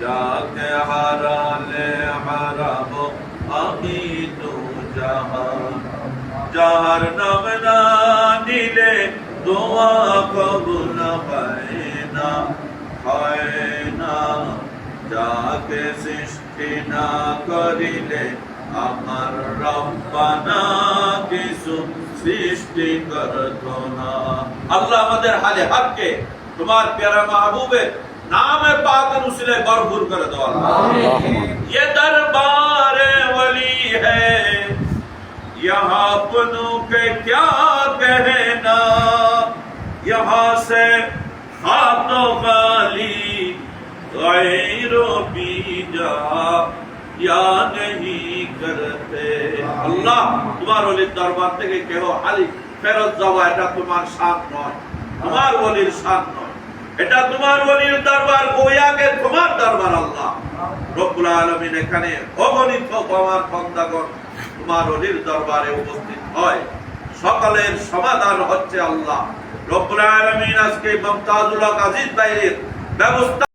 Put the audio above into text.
যাকে হারালে হারাবো আমি তো জাহান। যাহার নাম না নিলে দোয়া কবুল হয় না হয় না। যাকে সৃষ্টি না করিলে আমার রব্বানা কিছু সৃষ্টি করত না। আল্লাহ আমাদের হালে হাতকে তোমার প্যারা মাহবুবের نام پاک اسلے بھرپور کر دو یہ دربار ولی ہے۔ یہاں اپنوں پہ کیا کہنا؟ یہاں سے ہاتھ والی غیروں بھی جا یا نہیں کرتے۔ اللہ তোমার অলির دربار থেকে কেহ আলী ফেরত যাওয়া এটা তোমার সাথ নয় তোমার অলির সাথ এটা তোমার ওলির দরবার গোয়াকে তোমার দরবার আল্লাহ। রব্বুল আলামিন এখানে অগণিত তোমার বন্দাগণ তোমার ওলির দরবারে উপস্থিত হয়। সকালের সমাধান হচ্ছে আল্লাহ। রব্বুল আলামিন আজকে মমতাজুল আজিজ বাইরের ব্যবস্থা